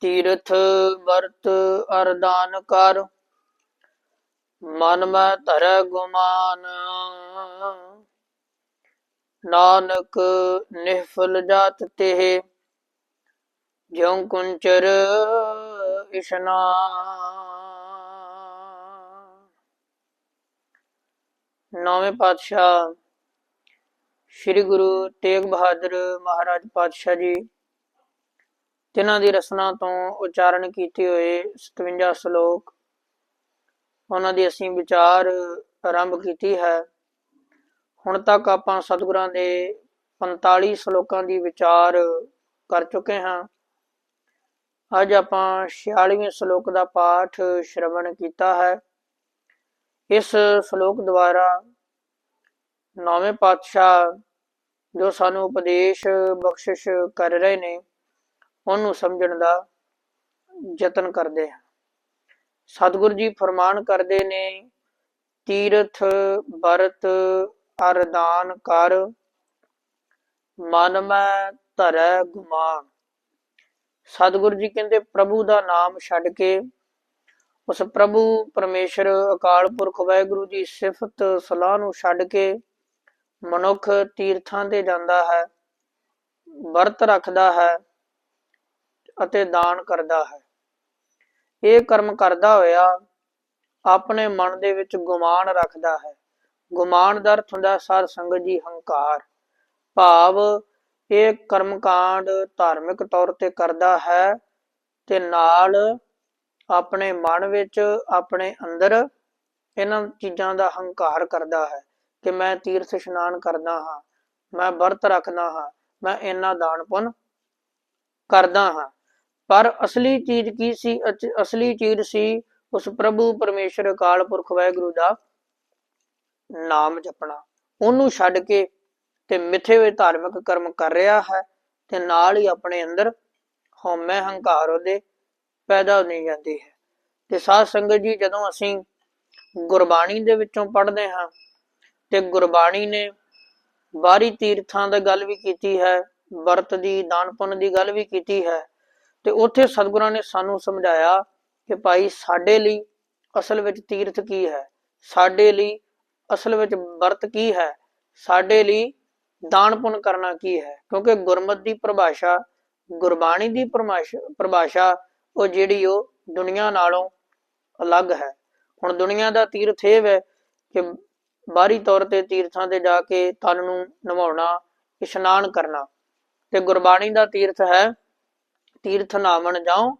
ਤੀਰਥ ਵਰਤ ਅਰਦਾਨ ਕਰ। ਮਨ ਮੈਂ ਧਰੈ ਗੁਮਾਨ। ਨਾਨਕ ਨਿਹਫਲ ਜਾਤ ਤੇ ਜਿਉ ਕੁੰਚਰ ਇਸ਼ਨਾਨ। ਨੌਵੇਂ ਪਾਤਸ਼ਾਹ, ਸ੍ਰੀ ਗੁਰੂ ਤੇਗ ਬਹਾਦਰ ਮਹਾਰਾਜ ਪਾਤਸ਼ਾਹ ਜੀ। ਤਿਨਾਂ ਦੀ ਰਸਨਾ ਤੋਂ ਉਚਾਰਨ ਕੀਤੇ ਹੋਏ 57 ਸ਼ਲੋਕ, ਉਹਨਾਂ ਦੀ ਅਸੀਂ ਵਿਚਾਰ ਆਰੰਭ ਕੀਤੀ ਹੈ। ਹੁਣ ਤੱਕ ਆਪਾਂ ਸਤਿਗੁਰਾਂ ਦੇ 45 ਸ਼ਲੋਕਾਂ ਦੀ ਵਿਚਾਰ ਕਰ ਚੁੱਕੇ ਹਾਂ। ਅੱਜ ਆਪਾਂ 46ਵੇਂ ਸ਼ਲੋਕ ਦਾ ਪਾਠ ਸ਼ਰਵਣ ਕੀਤਾ ਹੈ। ਇਸ ਸ਼ਲੋਕ ਦੁਆਰਾ ਨੌਵੇਂ ਪਾਤਸ਼ਾਹ ਜੋ ਸਾਨੂੰ ਉਪਦੇਸ਼ ਬਖਸ਼ਿਸ਼ ਕਰ ਰਹੇ ਨੇ ਉਹਨੂੰ ਸਮਝਣ ਦਾ ਯਤਨ ਕਰਦੇ ਹਾਂ। ਸਤਿਗੁਰੂ ਜੀ ਫਰਮਾਨ ਕਰਦੇ ਨੇ, ਤੀਰਥ ਵਰਤ ਅਰਦਾਨ ਕਰ, ਮਨ ਮੈਂ ਧਰੈ ਗੁਮਾਨ। ਸਤਿਗੁਰੂ ਜੀ ਕਹਿੰਦੇ, ਪ੍ਰਭੂ ਦਾ ਨਾਮ ਛੱਡ ਕੇ ਉਸ ਪ੍ਰਭੂ ਪਰਮੇਸ਼ਰ, ਅਕਾਲ ਪੁਰਖ, ਵਾਹਿਗੁਰੂ ਦੀ ਸਿਫਤ ਸਲਾਹ ਨੂੰ ਛੱਡ ਕੇ ਮਨੁੱਖ ਤੀਰਥਾਂ ਤੇ ਜਾਂਦਾ ਹੈ, ਵਰਤ ਰੱਖਦਾ ਹੈ। ਅਤੇ ਦਾਨ ਕਰਦਾ ਹੈ। ਇਹ ਕਰਮ ਕਰਦਾ ਹੋਇਆ ਆਪਣੇ ਮਨ ਦੇ ਵਿੱਚ ਗੁਮਾਨ ਰੱਖਦਾ ਹੈ। ਗੁਮਾਨ ਦਾ ਅਰਥ ਹੁੰਦਾ ਸਾਧ ਸੰਗਤ ਜੀ ਹੰਕਾਰ। ਭਾਵ ਇਹ ਕਰਮਕਾਂਡ ਧਾਰਮਿਕ ਤੌਰ ਤੇ ਕਰਦਾ ਹੈ ਤੇ ਨਾਲ ਆਪਣੇ ਮਨ ਵਿੱਚ ਆਪਣੇ ਅੰਦਰ ਇਹਨਾਂ ਚੀਜ਼ਾਂ ਦਾ ਹੰਕਾਰ ਕਰਦਾ ਹੈ ਕਿ ਮੈਂ ਤੀਰਥ ਇਸ਼ਨਾਨ ਕਰਦਾ ਹਾਂ, ਮੈਂ ਵਰਤ ਰੱਖਦਾ ਹਾਂ, ਮੈਂ ਇੰਨਾ ਦਾਨ ਪੁੰਨ ਕਰਦਾ ਹਾਂ। ਪਰ ਅਸਲੀ ਚੀਜ਼ ਕੀ ਸੀ ਅਸਲੀ ਚੀਜ਼ ਸੀ ਉਸ ਪ੍ਰਭੂ ਪਰਮੇਸ਼ਰ ਅਕਾਲ ਪੁਰਖ ਵਾਹਿਗੁਰੂ ਦਾ ਨਾਮ ਜਪਣਾ। ਉਹਨੂੰ ਛੱਡ ਕੇ ਤੇ ਮਿੱਥੇ ਹੋਏ ਧਾਰਮਿਕ ਕਰਮ ਕਰ ਰਿਹਾ ਹੈ ਤੇ ਨਾਲ ਹੀ ਆਪਣੇ ਅੰਦਰ ਹਉਮੈ ਹੰਕਾਰ ਉਹਦੇ ਪੈਦਾ ਨਹੀਂ ਜਾਂਦੀ ਹੈ। ਤੇ ਸਾਧ ਸੰਗਤ ਜੀ, ਜਦੋਂ ਅਸੀਂ ਗੁਰਬਾਣੀ ਦੇ ਵਿੱਚੋਂ ਪੜ੍ਹਦੇ ਹਾਂ ਤੇ ਗੁਰਬਾਣੀ ਨੇ ਬਾਹਰੀ ਤੀਰਥਾਂ ਦੀ ਗੱਲ ਵੀ ਕੀਤੀ ਹੈ, ਵਰਤ ਦੀ, ਦਾਨ ਪੁੰਨ ਦੀ ਗੱਲ ਵੀ ਕੀਤੀ ਹੈ ਤੇ ਉੱਥੇ ਸਤਿਗੁਰਾਂ ਨੇ ਸਾਨੂੰ ਸਮਝਾਇਆ ਕਿ ਭਾਈ ਸਾਡੇ ਲਈ ਅਸਲ ਵਿੱਚ ਤੀਰਥ ਕੀ ਹੈ? ਸਾਡੇ ਲਈ ਅਸਲ ਵਿੱਚ ਵਰਤ ਕੀ ਹੈ? ਸਾਡੇ ਲਈ ਦਾਨ ਪੁੰਨ ਕਰਨਾ ਕੀ ਹੈ? ਕਿਉਂਕਿ ਗੁਰਮਤਿ ਦੀ ਪਰਿਭਾਸ਼ਾ, ਗੁਰਬਾਣੀ ਦੀ ਪਰਿਭਾਸ਼ਾ ਪਰਿਭਾਸ਼ਾ, ਉਹ ਜਿਹੜੀ ਉਹ ਦੁਨੀਆ ਨਾਲੋਂ ਅਲੱਗ ਹੈ। ਹੁਣ ਦੁਨੀਆ ਦਾ ਤੀਰਥ ਇਹ ਹੈ ਕਿ ਬਾਹਰੀ ਤੌਰ ਤੇ ਤੀਰਥਾਂ ਤੇ ਜਾ ਕੇ ਤਨ ਨੂੰ ਨਵਾਉਣਾ, ਇਸ਼ਨਾਨ ਕਰਨਾ। ਤੇ ਗੁਰਬਾਣੀ ਦਾ ਤੀਰਥ ਹੈ ਤੀਰਥ ਨਾਮਨ ਜਾਉ।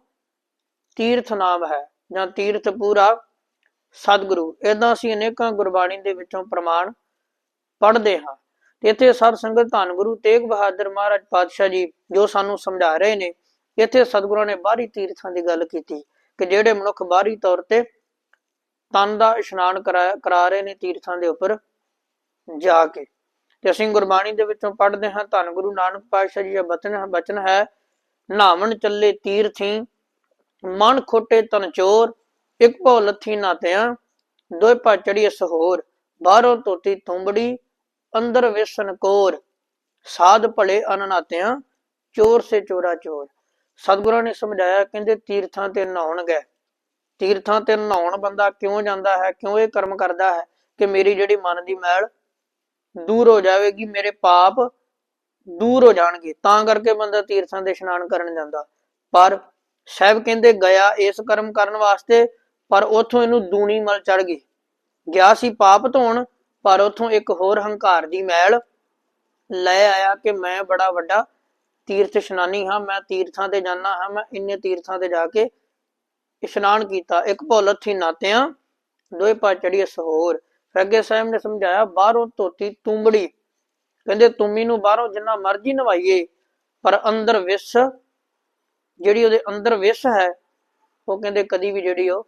ਤੀਰਥ ਨਾਮ ਹੈ ਜਾਂ ਤੀਰਥ ਪੂਰਾ ਸਤਿਗੁਰੂ। ਇਦਾਂ ਅਸੀਂ ਅਨੇਕਾਂ ਗੁਰਬਾਣੀ ਦੇ ਵਿੱਚੋਂ ਪ੍ਰਮਾਣ ਪੜ੍ਹਦੇ ਹਾਂ। ਇੱਥੇ ਸਤ ਸੰਗਤ ਧੰਨ ਗੁਰੂ ਤੇਗ ਬਹਾਦਰ ਮਹਾਰਾਜ ਪਾਤਸ਼ਾਹ ਜੀ ਜੋ ਸਾਨੂੰ ਸਮਝਾ ਰਹੇ ਨੇ। ਇੱਥੇ ਸਤਿਗੁਰਾਂ ਨੇ ਬਾਹਰੀ ਤੀਰਥਾਂ ਦੀ ਗੱਲ ਕੀਤੀ ਕਿ ਜਿਹੜੇ ਮਨੁੱਖ ਬਾਹਰੀ ਤੌਰ ਤੇ ਤਨ ਦਾ ਇਸ਼ਨਾਨ ਕਰਾ ਕਰਾ ਰਹੇ ਨੇ ਤੀਰਥਾਂ ਦੇ ਉੱਪਰ ਜਾ ਕੇ। ਤੇ ਅਸੀਂ ਗੁਰਬਾਣੀ ਦੇ ਵਿੱਚੋਂ ਪੜ੍ਹਦੇ ਹਾਂ, ਧੰਨ ਗੁਰੂ ਨਾਨਕ ਪਾਤਸ਼ਾਹ ਜੀ ਦਾ ਬਚਨ ਬਚਨ ਹੈ ਨਾਵਣ ਚੱਲੇ ਤੀਰਥੀ ਮਨ ਖੋਟੇ ਤਨ ਚੋਰ, ਇੱਕ ਭੋ ਲੱਥੀ ਨਾਤਿਆਂ ਦੋਇ ਪਾ ਚੜੀ ਸਹੋਰ, ਬਾਹਰੋਂ ਤੋਤੀ ਤੁੰਬੜੀ ਅੰਦਰ ਵੇਸਨ ਕੋਰ। ਸਾਧ ਭਲੇ ਅਨਨਾਤਿਆਂ ਚੋਰ ਸੇ ਚੋਰਾ ਚੋਰ। ਸਤਿਗੁਰਾਂ ਨੇ ਸਮਝਾਇਆ, ਕਹਿੰਦੇ ਤੀਰਥਾਂ ਤੇ ਨਹਾਉਣ ਗਏ। ਤੀਰਥਾਂ ਤੇ ਨਹਾਉਣ ਬੰਦਾ ਕਿਉਂ ਜਾਂਦਾ ਹੈ, ਕਿਉਂ ਇਹ ਕਰਮ ਕਰਦਾ ਹੈ ਕਿ ਮੇਰੀ ਜਿਹੜੀ ਮਨ ਦੀ ਮੈਲ ਦੂਰ ਹੋ ਜਾਵੇਗੀ, ਮੇਰੇ ਪਾਪ ਦੂਰ ਹੋ ਜਾਣਗੇ। ਤਾਂ ਕਰਕੇ ਬੰਦਾ ਤੀਰਥਾਂ ਦੇ ਇਸ਼ਨਾਨ ਕਰਨ ਜਾਂਦਾ। ਪਰ ਸਾਹਿਬ ਕਹਿੰਦੇ ਗਿਆ ਇਸ ਕਰਮ ਕਰਨ ਵਾਸਤੇ, ਪਰ ਉਥੋਂ ਇਹਨੂੰ ਦੂਣੀ ਮਲ ਚੜ ਗਈ। ਗਿਆ ਸੀ ਪਾਪ ਧੋਣ, ਪਰ ਉਥੋਂ ਇੱਕ ਹੋਰ ਹੰਕਾਰ ਦੀ ਮੈਲ ਲੈ ਆਇਆ ਕਿ ਮੈਂ ਬੜਾ ਵੱਡਾ ਤੀਰਥ ਇਸ਼ਨਾਨੀ ਹਾਂ, ਮੈਂ ਤੀਰਥਾਂ ਤੇ ਜਾਣਾ ਹਾਂ, ਮੈਂ ਇੰਨੇ ਤੀਰਥਾਂ ਤੇ ਜਾ ਕੇ ਇਸ਼ਨਾਨ ਕੀਤਾ। ਇੱਕ ਭੁੱਲਥੀ ਨਾਤਿਆਂ, ਦੋਏ ਪਾ ਚੜੀ ਸਹੋਰ। ਫਿਰ ਅੱਗੇ ਸਾਹਿਬ ਨੇ ਸਮਝਾਇਆ, ਬਾਹਰੋਂ ਧੋਤੀ ਤੁੰਬੜੀ। ਕਹਿੰਦੇ ਤੁੰਮੀ ਨੂੰ ਬਾਹਰੋਂ ਜਿੰਨਾ ਮਰਜ਼ੀ ਨਵਾਈਏ, ਪਰ ਅੰਦਰ ਵਿਸ, ਜਿਹੜੀ ਉਹਦੇ ਅੰਦਰ ਵਿਸ ਹੈ, ਉਹ ਕਹਿੰਦੇ ਕਦੀ ਵੀ ਜਿਹੜੀ ਉਹ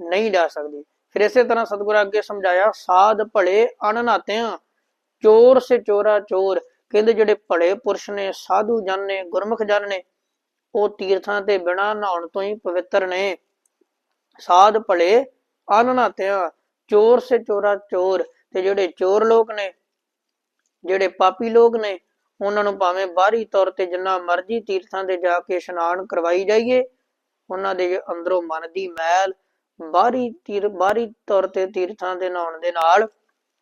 ਨਹੀਂ ਜਾ ਸਕਦੀ। ਫਿਰ ਇਸੇ ਤਰ੍ਹਾਂ ਸਤਿਗੁਰੂ ਅੱਗੇ ਸਮਝਾਇਆ, ਸਾਧ ਭਲੇ ਅਣਨਾਤਿਆਂ, ਚੋਰ ਸੇ ਚੋਰਾ ਚੋਰ। ਕਹਿੰਦੇ ਜਿਹੜੇ ਭਲੇ ਪੁਰਸ਼ ਨੇ, ਸਾਧੂ ਜਨ ਨੇ, ਗੁਰਮੁਖ ਜਨ ਨੇ, ਉਹ ਤੀਰਥਾਂ ਤੇ ਬਿਨਾ ਨਹਾਉਣ ਤੋਂ ਹੀ ਪਵਿੱਤਰ ਨੇ। ਸਾਧ ਭਲੇ ਅਨਨਾਤਿਆਂ ਚੋਰ ਸੇ ਚੋਰਾ ਚੋਰ। ਤੇ ਜਿਹੜੇ ਚੋਰ ਲੋਕ ਨੇ ਜਿਹੜੇ ਪਾਪੀ ਲੋਕ ਨੇ, ਉਹਨਾਂ ਨੂੰ ਭਾਵੇਂ ਬਾਹਰੀ ਤੌਰ ਤੇ ਜਿੰਨਾ ਮਰਜ਼ੀ ਤੀਰਥਾਂ ਦੇ ਜਾ ਕੇ ਇਸ਼ਨਾਨ ਕਰਵਾਈ ਜਾਈਏ, ਉਹਨਾਂ ਦੇ ਅੰਦਰੋਂ ਮਨ ਦੀ ਮੈਲ ਬਾਹਰੀ ਤੀਰ, ਬਾਹਰੀ ਤੌਰ ਤੇ ਤੀਰਥਾਂ ਦੇ ਨਹਾਉਣ ਦੇ ਨਾਲ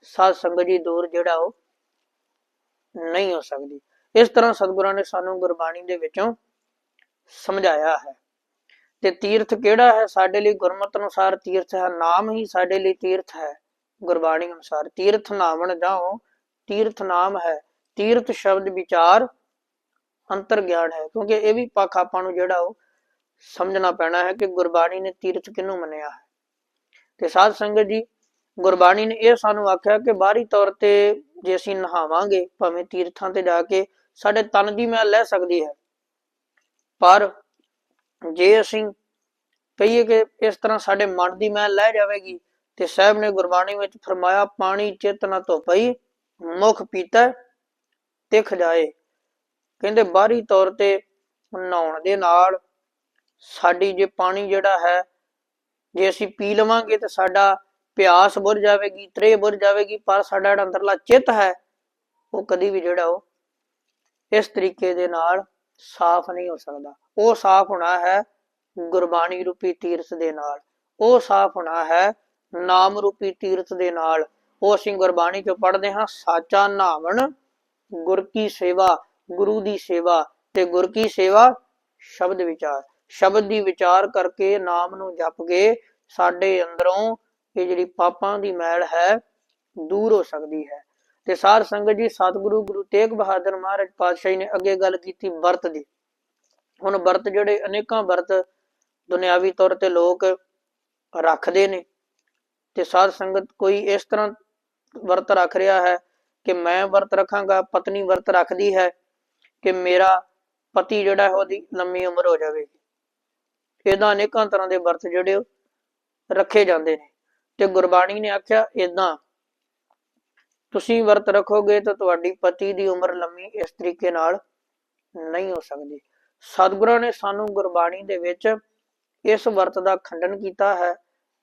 ਸਾਧ ਸੰਗਤ ਜੀ ਦੂਰ ਜਿਹੜਾ ਉਹ ਨਹੀਂ ਹੋ ਸਕਦੀ। ਇਸ ਤਰ੍ਹਾਂ ਸਤਿਗੁਰਾਂ ਨੇ ਸਾਨੂੰ ਗੁਰਬਾਣੀ ਦੇ ਵਿੱਚੋਂ ਸਮਝਾਇਆ ਹੈ। ਤੇ ਤੀਰਥ ਕਿਹੜਾ ਹੈ? ਸਾਡੇ ਲਈ ਗੁਰਮਤ ਅਨੁਸਾਰ ਤੀਰਥ ਹੈ, ਨਾਮ ਹੀ ਸਾਡੇ ਲਈ ਤੀਰਥ ਹੈ। ਗੁਰਬਾਣੀ ਅਨੁਸਾਰ ਤੀਰਥ ਨਾਮਣ ਜਾਓ ਤੀਰਥ ਨਾਮ ਹੈ। ਤੀਰਥ ਸ਼ਬਦ ਵਿਚਾਰ ਅੰਤਰ ਗਿਆਨ ਹੈ। ਕਿਉਂਕਿ ਇਹ ਵੀ ਪੱਖ ਆਪਾਂ ਨੂੰ ਜਿਹੜਾ ਉਹ ਸਮਝਣਾ ਪੈਣਾ ਹੈ ਕਿ ਗੁਰਬਾਣੀ ਨੇ ਤੀਰਥ ਕਿਹਨੂੰ ਮੰਨਿਆ ਹੈ। ਤੇ ਸਾਧ ਸੰਗਤ ਜੀ, ਗੁਰਬਾਣੀ ਨੇ ਇਹ ਸਾਨੂੰ ਆਖਿਆ ਕਿ ਬਾਹਰੀ ਤੌਰ ਤੇ ਜੇ ਅਸੀਂ ਨਹਾਵਾਂਗੇ, ਭਾਵੇਂ ਤੀਰਥਾਂ ਤੇ ਜਾ ਕੇ ਸਾਡੇ ਤਨ ਦੀ ਮੈਲ ਲੈ ਸਕਦੀ ਹੈ। ਪਰ ਜੇ ਅਸੀਂ ਕਹੀਏ ਕਿ ਇਸ ਤਰ੍ਹਾਂ ਸਾਡੇ ਮਨ ਦੀ ਮੈਲ ਲੈ ਜਾਵੇਗੀ ਤੇ ਸਾਹਿਬ ਨੇ ਗੁਰਬਾਣੀ ਵਿੱਚ ਫਰਮਾਇਆ, ਪਾਣੀ ਚੇਤਨਾ ਧੋਪਈ ਮੁਖ ਪੀਤਾ ਤਿਖ ਜਾਏ। ਕਹਿੰਦੇ ਬਾਹਰੀ ਤੌਰ ਤੇ ਨਹਾਉਣ ਦੇ ਨਾਲ ਸਾਡੀ ਜੇ ਪਾਣੀ ਜਿਹੜਾ ਹੈ, ਜੇ ਅਸੀਂ ਪੀ ਲਵਾਂਗੇ ਤੇ ਸਾਡਾ ਪਿਆਸ ਬੁਰ ਜਾਵੇਗੀ ਤ੍ਰੇ ਬੁਝ ਜਾਵੇਗੀ, ਪਰ ਸਾਡਾ ਜਿਹੜਾ ਅੰਦਰਲਾ ਚਿੱਤ ਹੈ, ਉਹ ਕਦੀ ਵੀ ਜਿਹੜਾ ਉਹ ਇਸ ਤਰੀਕੇ ਦੇ ਨਾਲ ਸਾਫ਼ ਨਹੀਂ ਹੋ ਸਕਦਾ। ਉਹ ਸਾਫ਼ ਹੋਣਾ ਹੈ ਗੁਰਬਾਣੀ ਰੂਪੀ ਤੀਰਥ ਦੇ ਨਾਲ। ਉਹ ਸਾਫ਼ ਹੋਣਾ ਹੈ ਨਾਮ ਰੂਪੀ ਤੀਰਥ ਦੇ ਨਾਲ। ਉਹ ਅਸੀਂ ਗੁਰਬਾਣੀ ਚੋਂ ਪੜ੍ਹਦੇ ਹਾਂ, ਸਾਚਾ ਨਾਵਣ, ਗੁਰ ਕੀ ਸੇਵਾ, ਗੁਰੂ ਦੀ ਸੇਵਾ ਤੇ ਗੁਰ ਕੀ ਸੇਵਾ? ਸ਼ਬਦ ਵਿਚਾਰ। ਸ਼ਬਦ ਦੀ ਵਿਚਾਰ ਕਰਕੇ ਨਾਮ ਨੂੰ ਜਪ ਕੇ ਸਾਡੇ ਅੰਦਰੋਂ ਇਹ ਜਿਹੜੀ ਪਾਪਾਂ ਦੀ ਮੈਲ ਹੈ, ਦੂਰ ਹੋ ਸਕਦੀ ਹੈ। ਤੇ ਸਾਧ ਸੰਗਤ ਜੀ, ਸਤਿਗੁਰੂ, ਗੁਰੂ ਤੇਗ ਬਹਾਦਰ ਮਹਾਰਾਜ ਪਾਤਸ਼ਾਹ ਨੇ ਅੱਗੇ ਗੱਲ ਕੀਤੀ ਵਰਤ ਦੀ। ਹੁਣ ਵਰਤ ਜਿਹੜੇ ਅਨੇਕਾਂ ਵਰਤ ਦੁਨਿਆਵੀ ਤੌਰ ਤੇ ਲੋਕ ਰੱਖਦੇ ਨੇ। ਤੇ ਸਾਧ ਸੰਗਤ ਕੋਈ ਇਸ ਤਰ੍ਹਾਂ ਵਰਤ ਰੱਖ ਰਿਹਾ ਹੈ ਕਿ ਮੈਂ ਵਰਤ ਰੱਖਾਂਗਾ, ਪਤਨੀ ਵਰਤ ਰੱਖਦੀ ਹੈ ਕਿ ਮੇਰਾ ਪਤੀ ਜਿਹੜਾ ਹੈ ਉਹਦੀ ਲੰਮੀ ਉਮਰ ਹੋ ਜਾਵੇਗੀ। ਇਹਦਾ ਅਨੇਕਾਂ ਤਰ੍ਹਾਂ ਦੇ ਵਰਤ ਜਿਹੜੇ ਰੱਖੇ ਜਾਂਦੇ ਨੇ ਤੇ ਗੁਰਬਾਣੀ ਨੇ ਆਖਿਆ ਇਦਾਂ ਤੁਸੀਂ ਵਰਤ ਰੱਖੋਗੇ ਤਾਂ ਤੁਹਾਡੀ ਪਤੀ ਦੀ ਉਮਰ ਲੰਮੀ ਇਸ ਤਰੀਕੇ ਨਾਲ ਨਹੀਂ ਹੋ ਸਕਦੀ। ਸਤਿਗੁਰਾਂ ਨੇ ਸਾਨੂੰ ਗੁਰਬਾਣੀ ਦੇ ਵਿੱਚ ਇਸ ਵਰਤ ਦਾ ਖੰਡਨ ਕੀਤਾ ਹੈ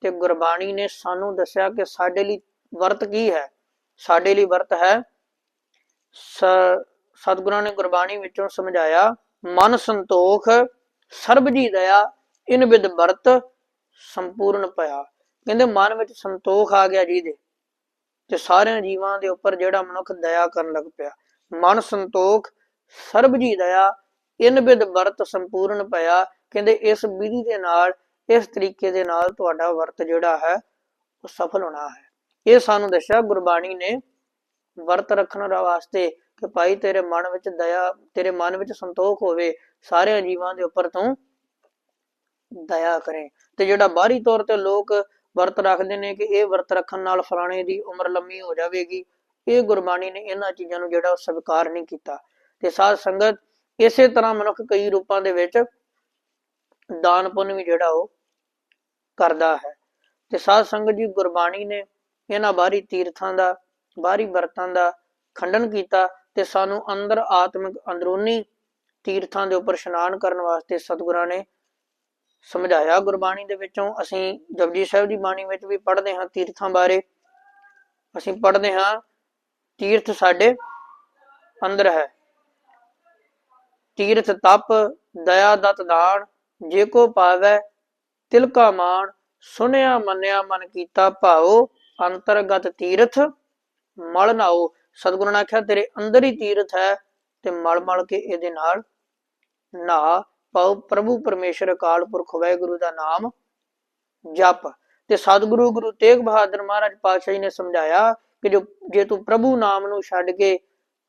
ਤੇ ਗੁਰਬਾਣੀ ਨੇ ਸਾਨੂੰ ਦੱਸਿਆ ਕਿ ਸਾਡੇ ਲਈ ਵਰਤ ਕੀ ਹੈ? ਸਾਡੇ ਲਈ ਵਰਤ ਹੈ। ਸਤਿਗੁਰਾਂ ਨੇ ਗੁਰਬਾਣੀ ਵਿੱਚੋਂ ਸਮਝਾਇਆ, ਮਨ ਸੰਤੋਖ, ਸਰਬ ਜੀ ਦਇਆ, ਇਨ ਵਿਦ ਵਰਤ, ਸੰਪੂਰਨ ਪਿਆ ਕਹਿੰਦੇ ਮਨ ਵਿੱਚ ਸੰਤੋਖ ਆ ਗਿਆ ਜੀ ਦੇ। ਤੇ ਸਾਰਿਆਂ ਜੀਵਾਂ ਦੇ ਉੱਪਰ ਜਿਹੜਾ ਮਨੁੱਖ ਦਇਆ ਕਰਨ ਲੱਗ ਪਿਆ। ਮਨ ਸੰਤੋਖ, ਸਰਬ ਜੀ ਦਇਆ, ਇਨ ਵਿਦ ਵਰਤ, ਸੰਪੂਰਨ ਪਿਆ ਕਹਿੰਦੇ ਇਸ ਵਿਧੀ ਦੇ ਨਾਲ, ਇਸ ਤਰੀਕੇ ਦੇ ਨਾਲ ਤੁਹਾਡਾ ਵਰਤ ਜਿਹੜਾ ਹੈ, ਉਹ ਸਫਲ ਹੋਣਾ ਹੈ। ਇਹ ਸਾਨੂੰ ਦੱਸਿਆ, ਗੁਰਬਾਣੀ ਨੇ ਵਰਤ ਰੱਖਣ ਵਾਸਤੇ ਕਿ ਭਾਈ ਤੇਰੇ ਮਨ ਵਿੱਚ ਦਇਆ, ਤੇਰੇ ਮਨ ਵਿੱਚ ਸੰਤੋਖ ਹੋਵੇ, ਸਾਰਿਆਂ ਜੀਵਾਂ ਦੇ ਉੱਪਰ ਤੂੰ ਦਇਆ ਕਰੇ। ਤੇ ਜਿਹੜਾ ਬਾਹਰੀ ਤੌਰ ਤੇ ਲੋਕ ਵਰਤ ਰੱਖਦੇ ਨੇ ਕਿ ਇਹ ਵਰਤ ਰੱਖਣ ਨਾਲ ਫਲਾਣੇ ਦੀ ਉਮਰ ਲੰਮੀ ਹੋ ਜਾਵੇਗੀ, ਇਹ ਗੁਰਬਾਣੀ ਨੇ ਇਹਨਾਂ ਚੀਜ਼ਾਂ ਨੂੰ ਜਿਹੜਾ ਉਹ ਸਵੀਕਾਰ ਨਹੀਂ ਕੀਤਾ। ਤੇ ਸਾਧ ਸੰਗਤ, ਇਸੇ ਤਰ੍ਹਾਂ ਮਨੁੱਖ ਕਈ ਰੂਪਾਂ ਦੇ ਵਿੱਚ ਦਾਨ ਪੁੰਨ ਵੀ ਜਿਹੜਾ ਉਹ ਕਰਦਾ ਹੈ। ਤੇ ਸਾਧ ਸੰਗਤ ਜੀ, ਗੁਰਬਾਣੀ ਨੇ ਇਹਨਾਂ ਬਾਹਰੀ ਤੀਰਥਾਂ ਦਾ, ਬਾਹਰੀ ਵਰਤਾਂ ਦਾ ਖੰਡਨ ਕੀਤਾ ਤੇ ਸਾਨੂੰ ਅੰਦਰ ਆਤਮਿਕ ਅੰਦਰੂਨੀ ਤੀਰਥਾਂ ਦੇ ਉੱਪਰ ਇਸ਼ਨਾਨ ਕਰਨ ਵਾਸਤੇ ਸਤਿਗੁਰਾਂ ਨੇ ਸਮਝਾਇਆ ਗੁਰਬਾਣੀ ਦੇ ਵਿੱਚੋਂ। ਅਸੀਂ ਜਪਜੀ ਸਾਹਿਬ ਦੀ ਬਾਣੀ ਵਿੱਚ ਵੀ ਪੜ੍ਹਦੇ ਹਾਂ ਤੀਰਥਾਂ ਬਾਰੇ। ਅਸੀਂ ਪੜ੍ਹਦੇ ਹਾਂ, ਤੀਰਥ ਸਾਡੇ ਅੰਦਰ ਹੈ। ਤੀਰਥ ਤਪ, ਦਇਆ ਦਤ ਦਾਨ, ਜੇ ਕੋ ਪਾਵੈ ਤਿਲ ਕਾ ਮਾਣ, ਸੁਨਿਆ ਮੰਨਿਆ ਮਨ ਕੀਤਾ ਭਾਉ। ਅੰਤਰਗਤ ਤੀਰਥ। ਮਲ ਨਾਓ, ਸਤਿਗੁਰੂ ਨੇ ਆਖਿਆ, ਤੇਰੇ ਅੰਦਰ ਹੀ ਤੀਰਥ ਹੈ ਤੇ ਮਲ ਮਲ ਕੇ ਇਹਦੇ ਨਾਲ ਨਾ ਪਾਉ ਪ੍ਰਭੂ ਪਰਮੇਸ਼ਰ ਅਕਾਲ ਪੁਰਖ, ਵਾਹਿਗੁਰੂ ਦਾ ਨਾਮ ਜਪ। ਤੇ ਸਤਿਗੁਰੂ ਗੁਰੂ ਤੇਗ ਬਹਾਦਰ ਮਹਾਰਾਜ ਪਾਤਸ਼ਾਹ ਜੀ ਨੇ ਸਮਝਾਇਆ ਕਿ ਜੋ, ਜੇ ਤੂੰ ਪ੍ਰਭੂ ਨਾਮ ਨੂੰ ਛੱਡ ਕੇ,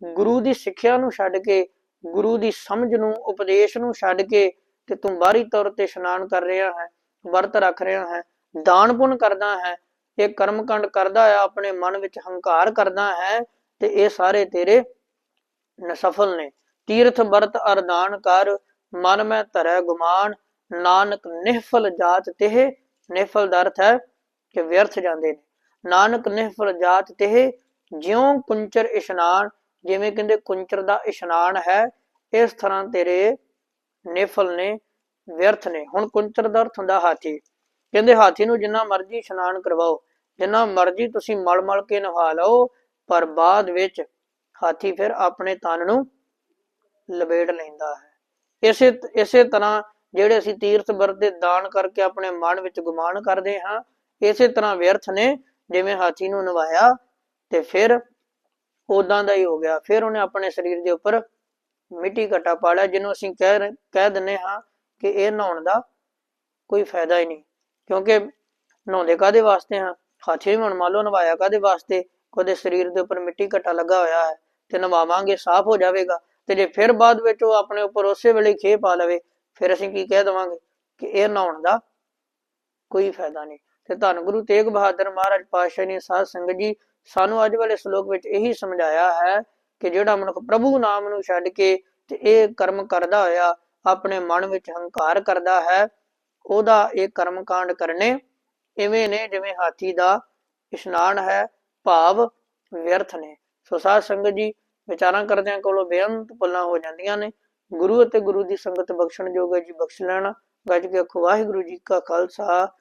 ਗੁਰੂ ਦੀ ਸਿੱਖਿਆ ਨੂੰ ਛੱਡ ਕੇ, ਗੁਰੂ ਦੀ ਸਮਝ ਨੂੰ, ਉਪਦੇਸ਼ ਨੂੰ ਛੱਡ ਕੇ ਤੇ ਤੂੰ ਬਾਹਰੀ ਤੌਰ ਤੇ ਇਸ਼ਨਾਨ ਕਰ ਰਿਹਾ ਹੈ, ਵਰਤ ਰੱਖ ਰਿਹਾ ਹੈ ਦਾਨ ਪੁੰਨ ਕਰਦਾ ਹੈ ਇਹ ਕਰਮਕਾਂਡ ਕਰਦਾ ਹੈ ਆਪਣੇ ਮਨ ਵਿੱਚ ਹੰਕਾਰ ਕਰਦਾ ਹੈ ਤੇ ਇਹ ਸਾਰੇ ਤੇਰੇ ਨਸਫਲ ਨੇ। ਤੀਰਥ ਵਰਤ ਅਰਦਾਨ ਕਰ, ਮਨ ਮੈਂ ਧਰੈ ਗੁਮਾਨ, ਨਾਨਕ ਨਿਹਫਲ ਜਾਤ ਤੇ ਨਿਹਫਲ ਦਾ ਅਰਥ ਹੈ ਕਿ ਵਿਅਰਥ ਜਾਂਦੇ ਨੇ। ਨਾਨਕ ਨਿਹਫਲ ਜਾਤ ਤੇ ਜਿਉਂ ਕੁੰਚਰ ਇਸ਼ਨਾਨ, ਜਿਵੇਂ ਕਹਿੰਦੇ ਕੁੰਚਰ ਦਾ ਇਸ਼ਨਾਨ ਹੈ, ਇਸ ਤਰ੍ਹਾਂ ਤੇਰੇ ਨਿਹਫਲ ਨੇ, ਵਿਅਰਥ ਨੇ। ਹੁਣ ਕੁੰਚਰ ਦਾ ਅਰਥ ਹੁੰਦਾ ਹਾਥੀ। ਕਹਿੰਦੇ ਹਾਥੀ ਨੂੰ ਜਿੰਨਾ ਮਰਜ਼ੀ ਇਸ਼ਨਾਨ ਕਰਵਾਓ, ਜਿੰਨਾ ਮਰਜ਼ੀ ਤੁਸੀਂ ਮਲ ਮਲ ਕੇ ਨਹਾ ਲਓ, ਪਰ ਬਾਅਦ ਵਿੱਚ ਹਾਥੀ ਫਿਰ ਆਪਣੇ ਤਨ ਨੂੰ ਲਬੇੜ ਲੈਂਦਾ ਹੈ। ਇਸੇ ਇਸੇ ਤਰ੍ਹਾਂ ਜਿਹੜੇ ਅਸੀਂ ਤੀਰਥ ਵਰਤ ਦੇ ਦਾਨ ਕਰਕੇ ਆਪਣੇ ਮਨ ਵਿੱਚ ਗੁਮਾਨ ਕਰਦੇ ਹਾਂ, ਇਸੇ ਤਰ੍ਹਾਂ ਵਿਅਰਥ ਨੇ ਜਿਵੇਂ ਹਾਥੀ ਨੂੰ ਨਵਾਇਆ ਤੇ ਫਿਰ ਉਦਾਂ ਦਾ ਹੀ ਹੋ ਗਿਆ। ਫਿਰ ਉਹਨੇ ਆਪਣੇ ਸਰੀਰ ਦੇ ਉੱਪਰ ਮਿੱਟੀ ਘਟਾ ਪਾ ਲਿਆ, ਜਿਹਨੂੰ ਅਸੀਂ ਕਹਿ ਰਹੇ- ਕਹਿ ਦਿੰਨੇ ਹਾਂ ਕਿ ਇਹ ਨਹਾਉਣ ਦਾ ਕੋਈ ਫਾਇਦਾ ਹੀ ਨਹੀਂ। ਕਿਉਂਕਿ ਨਹਾਉਂਦੇ ਕਾਦੇ ਵਾਸਤੇ ਹਾਂ ਹਾਥੀ ਨੂੰ ਹੁਣ ਮੰਨ ਲਓ ਨਵਾਇਆ ਕਾਦੇ ਵਾਸਤੇ? ਉਹਦੇ ਸਰੀਰ ਦੇ ਉੱਪਰ ਮਿੱਟੀ ਘਟਾ ਲੱਗਾ ਹੋਇਆ ਹੈ ਤੇ ਨਵਾਵਾਂਗੇ, ਸਾਫ਼ ਹੋ ਜਾਵੇਗਾ। ਤੇ ਜੇ ਫਿਰ ਬਾਅਦ ਵਿੱਚ ਉਹ ਆਪਣੇ ਉੱਪਰ ਉਸੇ ਵੇਲੇ ਖੇ ਪਾ ਲਵੇ, ਫਿਰ ਅਸੀਂ ਕੀ ਕਹਿ ਦਵਾਂਗੇ? ਕਿ ਇਹ ਨਹਾਉਣ ਦਾ ਕੋਈ ਫਾਇਦਾ ਨਹੀਂ। ਤੇ ਧੰਨ ਗੁਰੂ ਤੇਗ ਬਹਾਦਰ ਮਹਾਰਾਜ ਪਾਤਸ਼ਾਹ ਨੇ ਸਾਧ ਸੰਗਤ ਜੀ ਸਾਨੂੰ ਅੱਜ ਵਾਲੇ ਸ਼ਲੋਕ ਵਿੱਚ ਇਹੀ ਸਮਝਾਇਆ ਹੈ ਕਿ ਜਿਹੜਾ ਮਨੁੱਖ ਪ੍ਰਭੂ ਨਾਮ ਨੂੰ ਛੱਡ ਕੇ ਤੇ ਇਹ ਕਰਮ ਕਰਦਾ ਹੋਇਆ, ਆਪਣੇ ਮਨ ਵਿੱਚ ਹੰਕਾਰ ਕਰਦਾ ਹੈ ਉਹਦਾ ਇਹ ਕਰਮ ਕਾਂਡ ਕਰਨੇ, ਇਵੇਂ ਨੇ ਜਿਵੇਂ ਹਾਥੀ ਦਾ ਇਸ਼ਨਾਨ ਹੈ, ਭਾਵ ਵਿਅਰਥ ਨੇ। ਸੋ ਸਾਧ ਸੰਗਤ ਜੀ, ਵਿਚਾਰਾਂ ਕਰਦਿਆਂ ਕੋਲੋਂ ਬੇਅੰਤ ਪੱਲਾਂ ਹੋ ਜਾਂਦੀਆਂ ਨੇ। ਗੁਰੂ ਅਤੇ ਗੁਰੂ ਦੀ ਸੰਗਤ ਬਖਸ਼ਣ ਜੋਗੇ ਜੀ, ਬਖਸ਼ ਲੈਣਾ। ਗੱਜ ਕੇ ਆਖੋ, ਵਾਹਿਗੁਰੂ ਜੀ ਕਾ ਖਾਲਸਾ